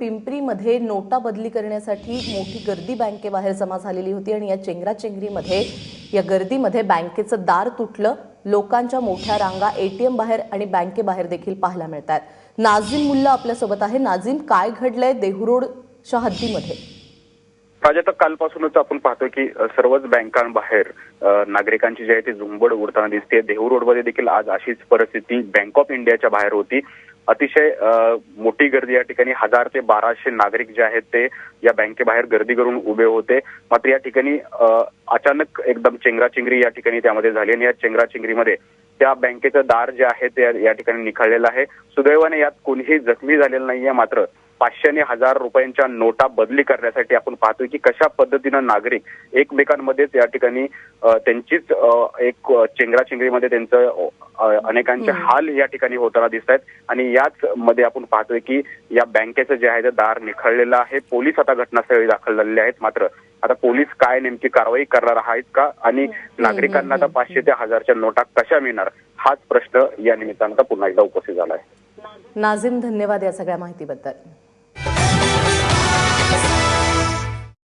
पिंपरीमध्ये नोटा बदली करण्यासाठी मोठी गर्दी बँकेबाहेर जमा झालेली होती आणि या चेंगराचेंगरीमध्ये या गर्दीमध्ये बँकेचं दार तुटलं. लोकांच्या मोठ्या रांगा एटीएम बाहेर आणि बँकेबाहेर देखील पाहायला मिळत आहेत नाझीम मुल्ला आपल्यासोबत आहे. नाझीम काय घडलंय देहुरोडच्या हद्दीमध्ये? प्राजक्त कालपासूनच आपण पाहतोय की सर्वच बँकांबाहेर नागरिकांची जी आहे ती झुंबड उडताना दिसते देहू रोडमध्ये देखील आज अशीच परिस्थिती बँक ऑफ इंडियाच्या बाहेर होती. अतिशय मोठी गर्दी या ठिकाणी. हजार ते बाराशे नागरिक जे आहेत ते या बँकेबाहेर गर्दी करून उभे होते. मात्र या ठिकाणी अचानक एकदम चेंगराचेंगरी या ठिकाणी त्यामध्ये झाली आणि या चेंगराचेंगरीमध्ये त्या बँकेचं दार जे आहे ते या ठिकाणी निखळलेलं आहे. सुदैवाने यात कोणीही जखमी झालेलं नाहीये मात्र पाचशे आणि हजार रुपयांच्या नोटा बदली करण्यासाठी आपण पाहतोय की कशा पद्धतीनं नागरिक एकमेकांमध्येच या ठिकाणी त्यांचीच एक चेंगराचेंगरीमध्ये त्यांचं अनेकांचे हाल या ठिकाणी होताना दिसत आहेत. आणि याच मध्ये आपण पाहतोय की या बँकेचं जे आहे ते दार निखळलेलं आहे. पोलीस आता घटनास्थळी दाखल झालेले आहेत. मात्र आता पोलीस काय नेमकी कारवाई करणार आहेत का? आणि नागरिकांना आता पाचशे ते हजारच्या नोटा कशा मिळणार? हाच प्रश्न या निमित्तानं पुन्हा एकदा उपस्थित झाला आहे. नाझीम धन्यवाद या सगळ्या माहितीबद्दल.